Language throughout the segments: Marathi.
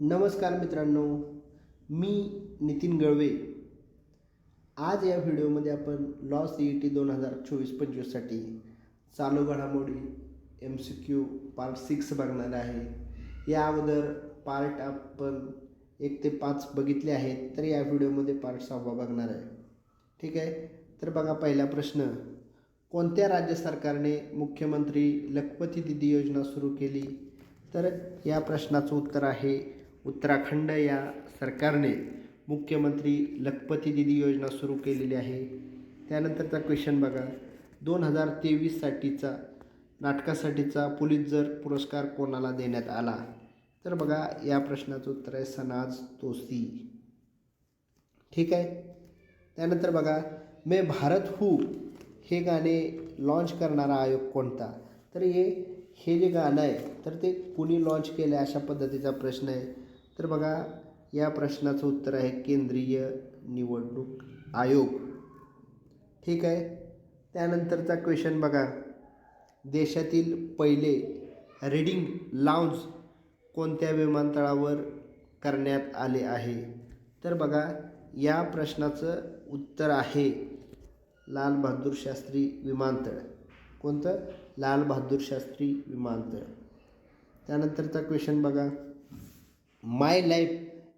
नमस्कार मित्रांनो मी नितीन गळवे. आज या व्हिडिओमध्ये आपण लॉ सी ई टी दोन हजार चोवीस पंचवीससाठी चालू घडामोडी M C Q part six बघणार आहे. या अगोदर पार्ट आपण एक ते पाच बघितले आहेत तर या व्हिडिओमध्ये पार्ट सहावा बघणार आहे. ठीक आहे? तर बघा पहिला प्रश्न. कोणत्या राज्य सरकारने मुख्यमंत्री लखपती दिदी योजना सुरू केली? तर या प्रश्नाचं उत्तर आहे उत्तराखंड या सरकारने मुख्यमंत्री लखपती दिदी योजना सुरू केलेली आहे. त्यानंतरचा क्वेश्चन बघा. दोन हजार तेवीससाठीचा नाटकासाठीचा पुलितजर पुरस्कार कोणाला देण्यात आला? तर बघा या प्रश्नाचं उत्तर आहे सनाज तोसी ठीक आहे? त्यानंतर बघा मैं भारत हू हे गाणे लॉन्च करणारा आयोग कोणता? तर हे हे जे गाणं आहे तर ते कुणी लॉन्च केलं आहे अशा पद्धतीचा प्रश्न आहे. तर बघा या प्रश्नाचं उत्तर आहे केंद्रीय निवडणूक आयोग. ठीक आहे? त्यानंतरचा क्वेश्चन बघा. देशातील पहिले रीडिंग लाउंज कोणत्या विमानतळावर करण्यात आले आहे? तर बघा या प्रश्नाचं उत्तर आहे लाल बहादूर शास्त्री विमानतळ. कोणतं? लाल बहादूर शास्त्री विमानतळ. त्यानंतरचा क्वेश्चन बघा. My life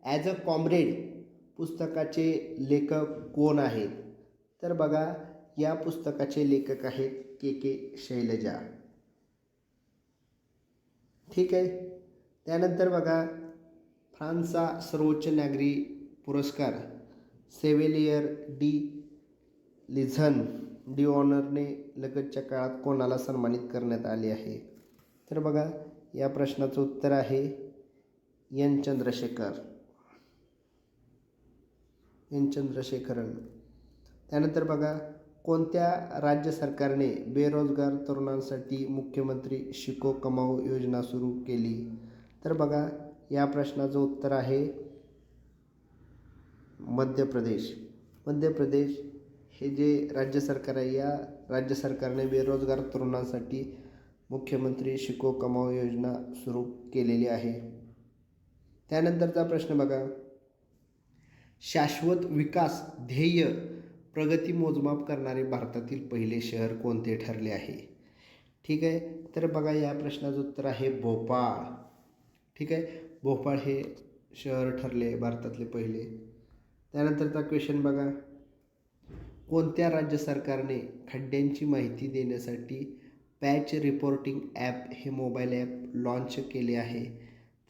as a comrade पुस्तकाचे लेखक कोण आहेत? तर बघा या पुस्तकाचे लेखक आहेत के के शैलजा. ठीक आहे? त्यानंतर बघा फ्रान्सचा सर्वोच्च नागरी पुरस्कार सेवेलियर डी लिझन डी ऑनरने लगतच्या काळात कोणाला सन्मानित करण्यात आले आहे? तर बघा या प्रश्नाचं उत्तर आहे एन चंद्रशेखर. एन चंद्रशेखरन. त्यानंतर बघा कोणत्या राज्य सरकारने बेरोजगार तरुणांसाठी मुख्यमंत्री शिको कमाऊ योजना सुरू केली? तर बघा या प्रश्नाचं उत्तर आहे मध्य प्रदेश. मध्य प्रदेश हे जे राज्य सरकार आहे या राज्य सरकारने बेरोजगार तरुणांसाठी मुख्यमंत्री शिको कमाव योजना सुरू केलेली आहे. त्यानंतरचा प्रश्न बघा. शाश्वत विकास ध्येय प्रगती मोजमाप करणारे भारतातील पहिले शहर कोणते ठरले आहे? ठीक आहे? तर बघा या प्रश्नाचं उत्तर आहे भोपाळ. ठीक आहे? भोपाळ हे शहर ठरले भारतातले पहिले. त्यानंतरचा क्वेश्चन बघा. कोणत्या राज्य सरकारने खड्ड्यांची माहिती देण्यासाठी पॅच रिपोर्टिंग ॲप हे मोबाईल ॲप लॉन्च केले आहे?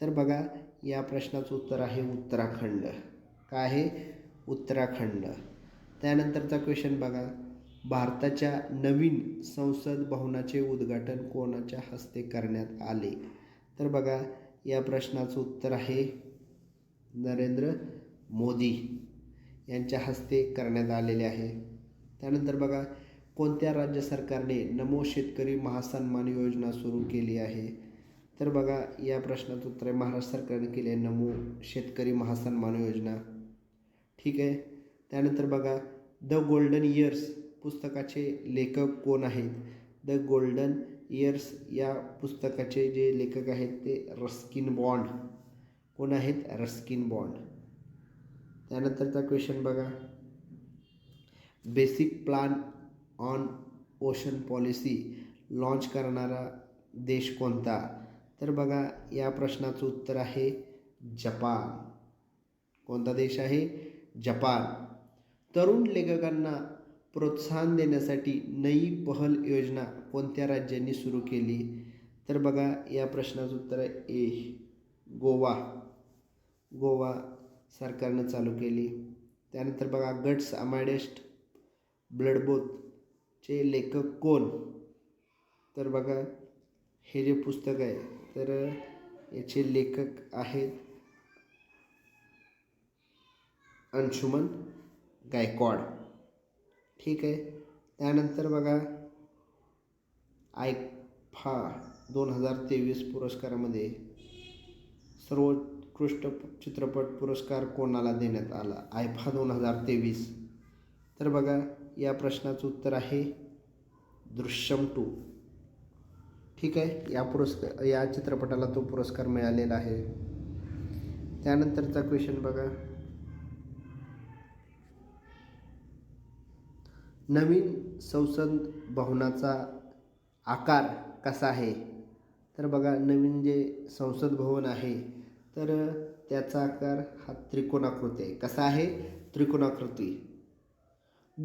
तर बघा या प्रश्नाचं उत्तर आहे उत्तराखंड. काय आहे? उत्तराखंड. त्यानंतरचा क्वेश्चन बघा. भारताच्या नवीन संसद भवनाचे उद्घाटन कोणाच्या हस्ते करण्यात आले? तर बघा या प्रश्नाचं उत्तर आहे नरेंद्र मोदी यांच्या हस्ते करण्यात आलेले आहे. त्यानंतर बघा कोणत्या राज्य सरकारने नमो शेतकरी महासन्मान योजना सुरू केली आहे? तर बघा या प्रश्नाचं उत्तर आहे महाराष्ट्र सरकारने केले आहे. नमो शेतकरी महासन्मान योजना. ठीक आहे? त्यानंतर बघा द गोल्डन इयर्स पुस्तकाचे लेखक कोण आहेत? द गोल्डन इयर्स या पुस्तकाचे जे लेखक आहेत ते रस्किन बॉन्ड. कोण आहेत? Ruskin Bond. त्यानंतरचा क्वेश्चन बघा. Basic plan on ocean policy. Launch करणारा देश कोणता? तर बघा या प्रश्नाचं उत्तर आहे जपान. कोणता देश आहे? जपान. तरुण लेखकांना प्रोत्साहन देण्यासाठी नई पहल योजना कोणत्या राज्यांनी सुरू केली? तर बघा या प्रश्नाचं उत्तर आहे ए गोवा. गोवा सरकारनं चालू केली. त्यानंतर बघा गट्स अमाडेस्ट ब्लडबोथचे लेखक कोण? तर बघा हे जे पुस्तक आहे तर याचे लेखक आहेत अंशुमन गायकवाड. ठीक आहे? त्यानंतर बघा आयफा दोन हजार तेवीस पुरस्कारामध्ये सर्वोत्कृष्ट चित्रपट पुरस्कार कोणाला देण्यात आला? आयफा दोन हजार तेवीस. तर बघा या प्रश्नाचं उत्तर आहे दृश्यम टू. ठीक आहे. या पुरस्कार या चित्रपटाला तो पुरस्कार मिळालेला आहे. त्यानंतरचा क्वेश्चन बघा. नवीन संसद भवनाचा आकार कसा आहे? तर बघा नवीन जे संसद भवन आहे तर त्याचा आकार हा त्रिकोणाकृती आहे. कसा आहे? त्रिकोणाकृती.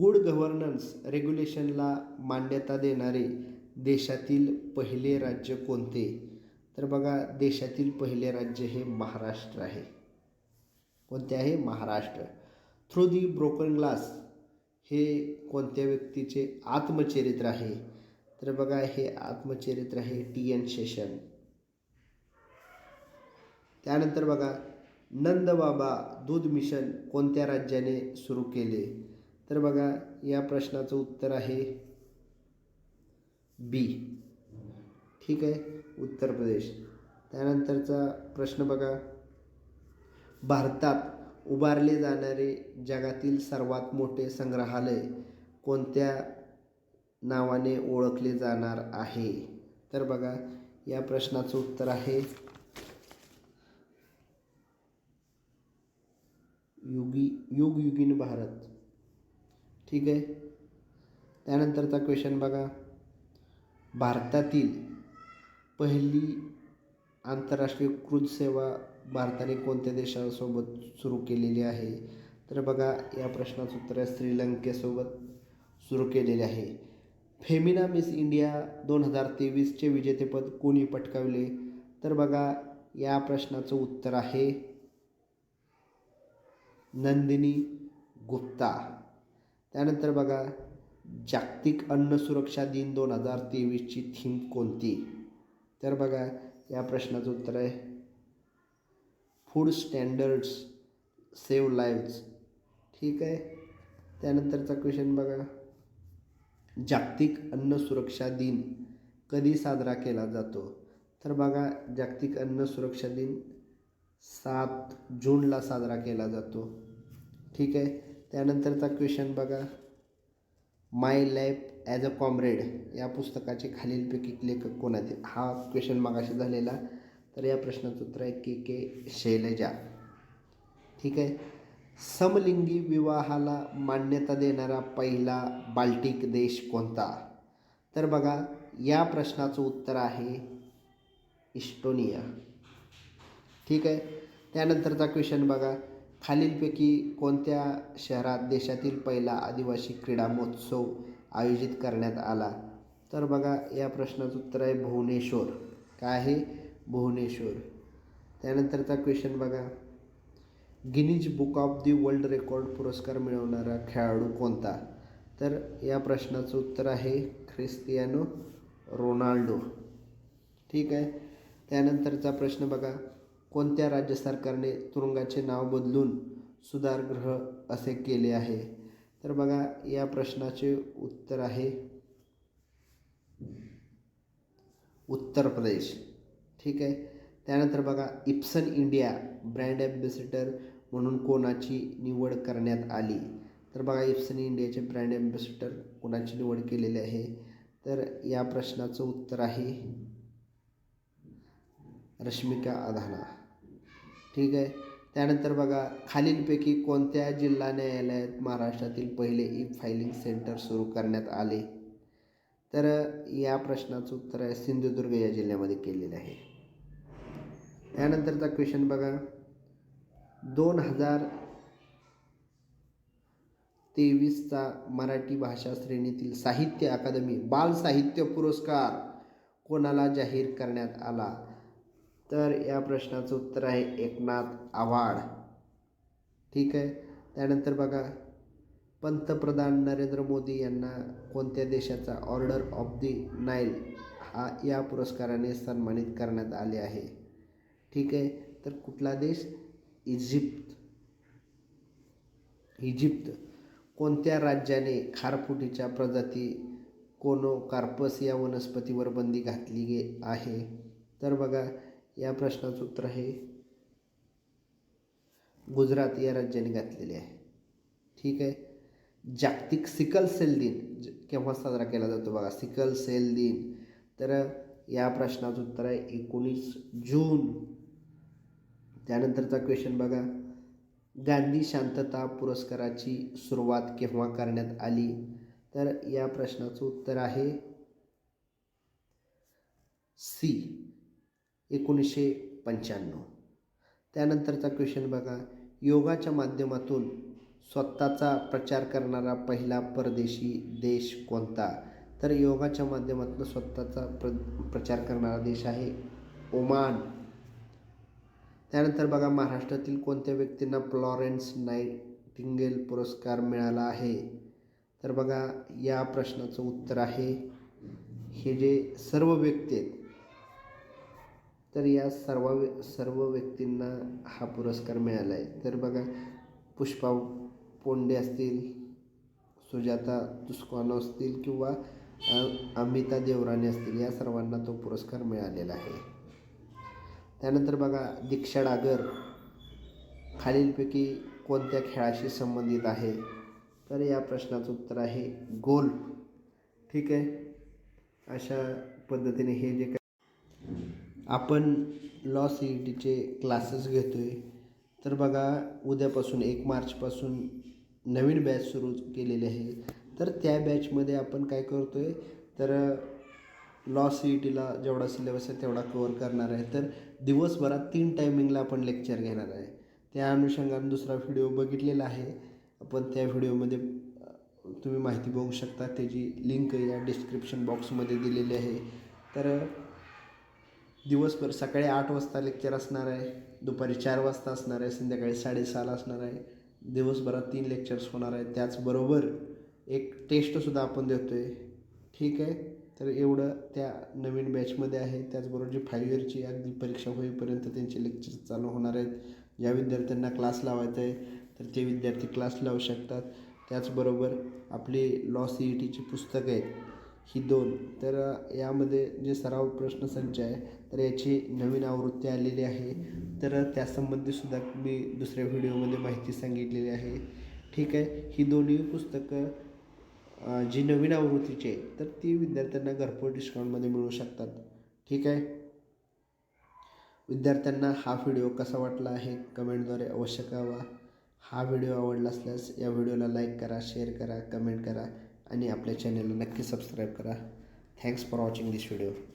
गुड गव्हर्नन्स रेग्युलेशनला मान्यता देणारे देशातील पहिले राज्य कोणते? तर बघा देशातील पहिले राज्य हे महाराष्ट्र आहे. कोणते आहे? Maharashtra. Through the broken glass हे कोणत्या व्यक्तीचे आत्मचरित्र आहे? तर बघा हे आत्मचरित्र आहे टी एन शेषन. त्यानंतर बघा नंदबाबा दूध मिशन कोणत्या राज्याने सुरू केले? तर बघा या प्रश्नाचं उत्तर आहे बी. ठीक आहे? उत्तर प्रदेश. त्यानंतरचा प्रश्न बघा. भारतात उभारले जाणारे जगातील सर्वात मोठे संग्रहालय कोणत्या नावाने ओळखले जाणार आहे? तर बघा या प्रश्नाचं उत्तर आहे. युगी युगयुगीन भारत. ठीक आहे? त्यानंतरचा क्वेश्चन बघा. भारतातील पहिली आंतरराष्ट्रीय क्रूज सेवा भारताने कोणत्या देशासोबत सुरू केलेली आहे? तर बघा या प्रश्नाचं उत्तर आहे श्रीलंकेसोबत सुरू केलेले आहे. फेमिना मिस इंडिया दोन हजार तेवीसचे विजेतेपद कोणी पटकावले? तर बघा या प्रश्नाचं उत्तर आहे नंदिनी गुप्ता. त्यानंतर बघा जागतिक अन्न सुरक्षा दिन दोन हजार तेवीसची थीम कोणती? तर बघा या प्रश्नाचं उत्तर आहे. फूड स्टँडर्ड्स सेव्ह लाईव्ज ठीक आहे? त्यानंतरचा क्वेश्चन बघा. जागतिक अन्न सुरक्षा दिन कधी साजरा केला जातो? तर बघा जागतिक अन्न सुरक्षा दिन सात जूनला साजरा केला जातो. ठीक आहे? त्यानंतरचा क्वेश्चन बघा. My life as a comrade या पुस्तकाचे खालीलपैकी लेखक कोण आहेत? हा क्वेश्चन मागाशी झालेला. तर या प्रश्नाचं उत्तर आहे के के शैलजा. ठीक आहे? समलिंगी विवाहाला मान्यता देणारा पहिला बाल्टिक देश कोणता? तर बघा या प्रश्नाचं उत्तर आहे इस्टोनिया. ठीक आहे? त्यानंतरचा क्वेश्चन बघा. खालीलपैकी कोणत्या शहरात देशातील पहिला आदिवासी क्रीडा महोत्सव आयोजित करण्यात आला? तर बघा या प्रश्नाचं उत्तर आहे भुवनेश्वर. काय आहे भुवनेश्वर? त्यानंतरचा क्वेश्चन बघा. Guinness book of the world record पुरस्कार मिळवणारा खेळाडू कोणता? तर या प्रश्नाचं उत्तर आहे ख्रिस्तियानो रोनाल्डो. ठीक आहे? त्यानंतरचा प्रश्न बघा. कोणत्या राज्य सरकारने तुरुंगाचे नाव बदलून सुधारगृह असे केले आहे? तर बघा या प्रश्नाचे उत्तर आहे. उत्तर प्रदेश. ठीक आहे? त्यानंतर बघा इप्सन इंडिया ब्रँड ॲम्बेसिडर म्हणून कोणाची निवड करण्यात आली? तर बघा इप्सन इंडियाचे ब्रँड ॲम्बेसिडर कोणाची निवड केलेली आहे? तर या प्रश्नाचं उत्तर आहे रश्मिका अधाना ठीक आहे. त्यानंतर बघा खालीलपैकी कोणत्या जिल्हा न्यायालयात महाराष्ट्रातील पहिले ई फायलिंग सेंटर सुरू करण्यात आले? तर या प्रश्नाचं उत्तर आहे सिंधुदुर्ग या जिल्ह्यामध्ये केलेलं आहे. त्यानंतरचा क्वेश्चन बघा. दोन हजार तेवीसचा मराठी भाषा श्रेणीतील साहित्य अकादमी बाल साहित्य पुरस्कार कोणाला जाहीर करण्यात आला? तर या प्रश्नाचं उत्तर आहे एकनाथ आव्हाड. ठीक आहे? त्यानंतर बघा पंतप्रधान नरेंद्र मोदी यांना कोणत्या देशाचा ऑर्डर ऑफ दी नाईल हा या पुरस्काराने सन्मानित करण्यात आले आहे? ठीक आहे? तर कुठला देश? इजिप्त. इजिप्त. कोणत्या राज्याने खारफुटीच्या प्रजाती कोनोकार्पस या वनस्पतीवर बंदी घातली गे आहे? तर बघा या प्रश्नाचं उत्तर आहे. गुजरात या राज्याने घातलेले आहे. ठीक आहे? जागतिक सिकल सेल दिन ज- केव्हा साजरा केला जातो बघा? सिकल सेल दिन. तर या प्रश्नाचं उत्तर आहे एकोणीस जून. त्यानंतरचा क्वेश्चन बघा. गांधी शांतता पुरस्काराची सुरुवात केव्हा करण्यात आली? तर या प्रश्नाचं उत्तर आहे सी. एकोणीसशे पंच्याण्णव. त्यानंतरचा क्वेश्चन बघा. योगाच्या माध्यमातून स्वतःचा प्रचार करणारा पहिला परदेशी देश कोणता? तर योगाच्या माध्यमातून स्वतःचा प्र प्रचार करणारा देश आहे ओमान. त्यानंतर बघा महाराष्ट्रातील कोणत्या व्यक्तींना फ्लॉरेन्स नाईटिंगेल पुरस्कार मिळाला आहे? तर बघा या प्रश्नाचं उत्तर आहे. हे जे सर्व व्यक्ती आहेत तर या सर्व सर्व व्यक्तींना हा पुरस्कार मिळाला आहे तर बघा पुष्पा पोंडे असतील सुजाता दुस्कानो असतील किंवा अमिता देवराणे असतील या सर्वांना तो पुरस्कार मिळालेला आहे. त्यानंतर बघा दीक्षा डागर. खालीलपैकी कोणत्या खेळाशी संबंधित आहे? तर या प्रश्नाचं उत्तर आहे गोल्फ ठीक आहे? अशा पद्धतीने हे जे काही आपण लॉ सी ई टीचे क्लासेस घेतो आहे तर बघा उद्यापासून एक मार्चपासून नवीन बॅच सुरू केलेली आहे. तर त्या बॅचमध्ये आपण काय करतो आहे तर लॉ सी ई टीला जेवढा सिलेबस आहे तेवढा कवर करणार आहे. तर दिवसभरात तीन टायमिंगला आपण लेक्चर घेणार आहे. त्या अनुषंगाने दुसरा व्हिडिओ बघितलेला आहे. आपण त्या व्हिडिओमध्ये तुम्ही माहिती बघू शकता. त्याची लिंक या डिस्क्रिप्शन बॉक्समध्ये दिलेली आहे. तर दिवसभर सकाळी आठ वाजता लेक्चर असणार आहे दुपारी चार वाजता असणार आहे संध्याकाळी साडेसहाला असणार आहे दिवसभरात तीन लेक्चर्स होणार आहेत. त्याचबरोबर एक टेस्टसुद्धा आपण देतो आहे ठीक आहे? तर एवढं त्या नवीन बॅचमध्ये आहे. त्याचबरोबर जी फाईव्ह इयरची अगदी परीक्षा होईपर्यंत त्यांचे लेक्चर चालू होणार आहेत. ज्या विद्यार्थ्यांना क्लास लावायचा आहे तर ते विद्यार्थी क्लास लावू शकतात. त्याचबरोबर आपली लॉ सी ई टीची पुस्तकं आहेत ही दोन. तर यामध्ये जे सराव प्रश्नसंच आहे तर याची नवीन आवृत्ती आलेली आहे. तर त्यासंबंधीसुद्धा मी दुसऱ्या व्हिडिओमध्ये माहिती सांगितलेली आहे. ठीक आहे? ही दोन्ही पुस्तकं जी नवीन आवृत्तीची आहे तर ती विद्यार्थ्यांना घरपोच डिस्काउंटमध्ये मिळू शकतात. ठीक आहे? विद्यार्थ्यांना हा व्हिडिओ कसा वाटला आहे कमेंटद्वारे अवश्य कळवा. हा व्हिडिओ आवडला असल्यास या व्हिडिओला लाईक करा शेअर करा कमेंट करा आणि आपल्या चॅनलला नक्की सबस्क्राईब करा. Thanks for watching this video.